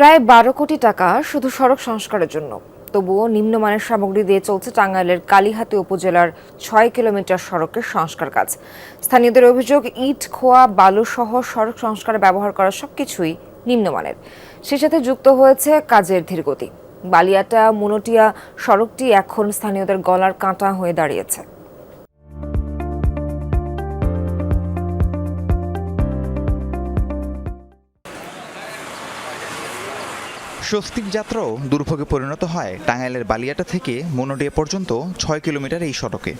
প্রায় বারো কোটি টাকা শুধু সড়ক সংস্কারের জন্য। তবুও নিম্নমানের সামগ্রী দিয়ে চলছে টাঙ্গাইলের কালিহাতি উপজেলার ছয় কিলোমিটার সড়কের সংস্কার কাজ। স্থানীয়দের অভিযোগ, ইট, খোয়া, বালু সহ সড়ক সংস্কারে ব্যবহার করা সবকিছুই নিম্নমানের। সে সাথে যুক্ত হয়েছে কাজের ধীরগতি বালিয়াটা, মুনটিয়া সড়কটি এখন স্থানীয়দের গলার কাঁটা হয়ে দাঁড়িয়েছে। স্বস্তিক যাত্রাও দুর্ভোগে পরিণত হয় টাঙ্গাইলের বালিয়াটা থেকে মনোডিয়া পর্যন্ত ছয় কিলোমিটার এই সড়কে।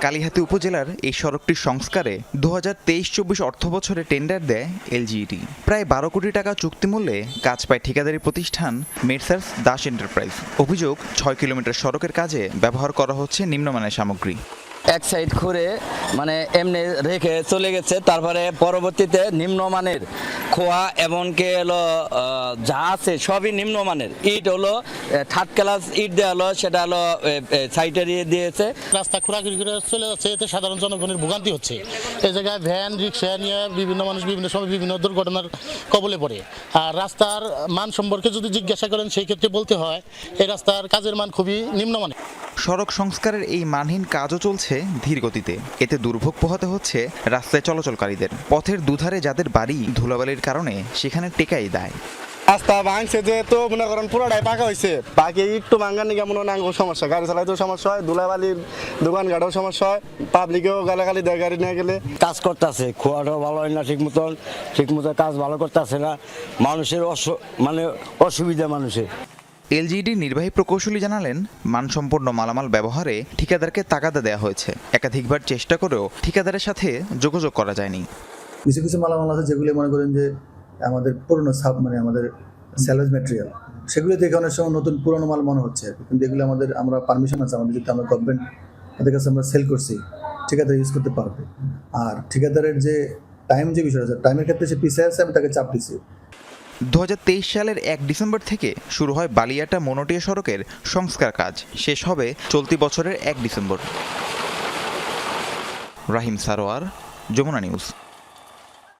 কালিহাতি উপজেলার এই সড়কটির সংস্কারে দু হাজার তেইশ চব্বিশ অর্থ বছরে টেন্ডার দেয় এলজিইডি প্রায় বারো কোটি টাকা চুক্তিমূল্যে কাজ পায় ঠিকাদারি প্রতিষ্ঠান মেরসার্স দাস এন্টারপ্রাইজ। অভিযোগ, ছয় কিলোমিটার সড়কের কাজে ব্যবহার করা হচ্ছে নিম্নমানের সামগ্রী। এক সাইড করে মানে এমনি রেখে চলে গেছে। তারপরে পরবর্তীতে নিম্নমানের খোয়া এমনকি হলো যা আছে সবই নিম্নমানের। ইট হলো থার্ড ক্লাস ইট দেওয়া হলো, সেটা হলো সাইডে দিয়ে দিয়েছে। রাস্তা খোরাখুরি করে চলে যাচ্ছে, এতে সাধারণ জনগণের ভোগান্তি হচ্ছে। এই জায়গায় ভ্যান, রিক্সা নিয়ে বিভিন্ন মানুষ বিভিন্ন সময় বিভিন্ন দুর্ঘটনার কবলে পড়ে। আর রাস্তার মান সম্পর্কে যদি জিজ্ঞাসা করেন, সেই ক্ষেত্রে বলতে হয়, এই রাস্তার কাজের মান খুবই নিম্নমানের। সড়ক সংস্কারের এই মানহীন কাজও চলছে ধীর গতিতে এতে দুর্ভোগ পোহাতে হচ্ছে রাস্তায় চলাচলকারীদের। পথের দুধারে যাদের বাড়ি ধুলাবালির কারণে সেখানে টেকাই দেয়। রাস্তা ভাঙছে যেহেতু মনে করেন পুরোটাই পাকা হয়েছে বাকি একটু ভাঙার নিকে মনে হয় সমস্যা। গাড়ি চালাইতেও সমস্যা হয় ধুলাবালির দোকান ঘাটেও সমস্যা হয় পাবলিকেও গালাগালি দেয় গাড়ি নিয়ে গেলে। কাজ করতেছে খোয়াটাও ভালো হয় না ঠিক মতন ঠিক মতো কাজ ভালো করতেছে না। মানুষের অসু- মানে অসুবিধা মানুষের। এলজিডি নির্বাহী প্রকৌশলী জানালেন, মানসম্পন্ন মালামাল ব্যবহারে ঠিকাদারকে তাগাদা দেওয়া হয়েছে। একাধিকবার চেষ্টা করেও ঠিকাদারের সাথে যোগাযোগ করা যায়নি। কিছু কিছু মালামাল আছে যেগুলি মনে করেন যে আমাদের পুরনো সাব মানে আমাদের স্যালভেজ ম্যাটেরিয়াল সেগুলি দেখে অনেক সময় নতুন পুরনো মাল মনে হচ্ছে কিন্তু এগুলো আমাদের, আমরা পারমিশন আছে, আমাদের যদি আমরা গভর্নমেন্ট তাদের কাছে আমরা সেল করছি, ঠিকাদার ইউজ করতে পারবে। আর ঠিকাদারের যে টাইম যে বিষয় আছে টাইমের ক্ষেত্রে সে পিছিয়ে আছে, আমি তাকে চাপ দিচ্ছি দু হাজার তেইশ সালের এক ডিসেম্বর থেকে শুরু হয় বালিয়াটা মনোটিয়া সড়কের সংস্কার কাজ। শেষ হবে চলতি বছরের এক ডিসেম্বর। রাহিম সারোয়ার, যমুনা নিউজ।